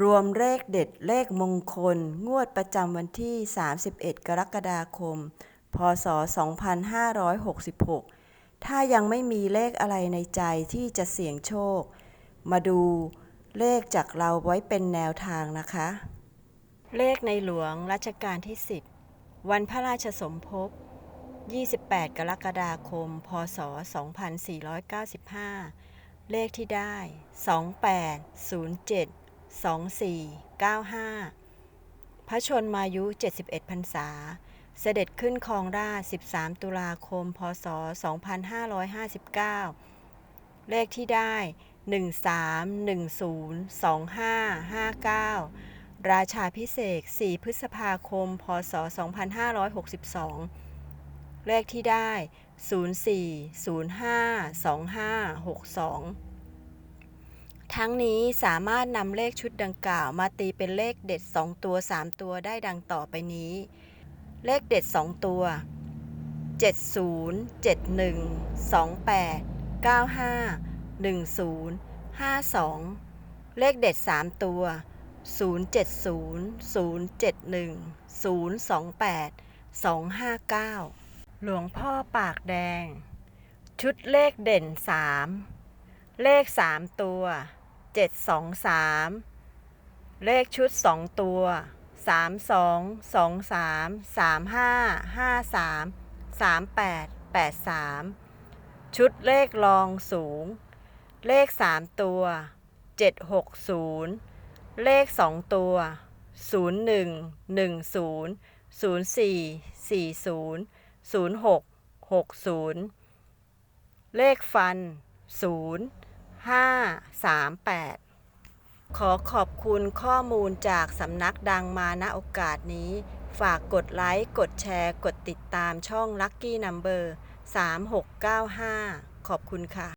รวมเลขเด็ดเลขมงคล งวดประจำวันที่ 31 กรกฎาคม พศ 2566 ถ้ายังไม่มีเลขอะไรในใจที่จะเสี่ยงโชค มาดูเลขจากเราไว้เป็นแนวทางนะคะ เลขในหลวงรัชกาลที่ 10 วันพระราชสมภพ 28 กรกฎาคม พศ 2495 เลขที่ได้ 2807 2495 พระชนมายุ 71 พรรษา เสด็จขึ้นครองราช 13 ตุลาคม พศ 2559 เลขที่ได้ 13102559 ราชาพิเศษ 4 พฤษภาคม พศ 2562 เลขที่ได้ 04052562 ทั้งนี้สามารถนำเลขชุดดังกล่าวมาตีเป็นเลขเด็ด 2 ตัว 3 ตัวได้ดังต่อไปนี้ เลขเด็ด 2 ตัว 70 71 28 95 10 52 เลขเด็ด 3 ตัว 070 071 028 259 หลวงพ่อปากแดง ชุดเลขเด่น 3 เลข 3 ตัว 723 เลขชุด 2 ตัว 32 23 35 53 38 83 ชุดเลขรองสูง เลข 3 ตัว 760 เลข 2 ตัว 01 10 04 40 06 60 เลขฟัน 0 5 3 8 ขอขอบคุณข้อมูลจากสำนักดังมาณโอกาสนี้ ฝากกดไลค์ กดแชร์ กดติดตามช่อง Lucky Number 3695 ขอบคุณค่ะ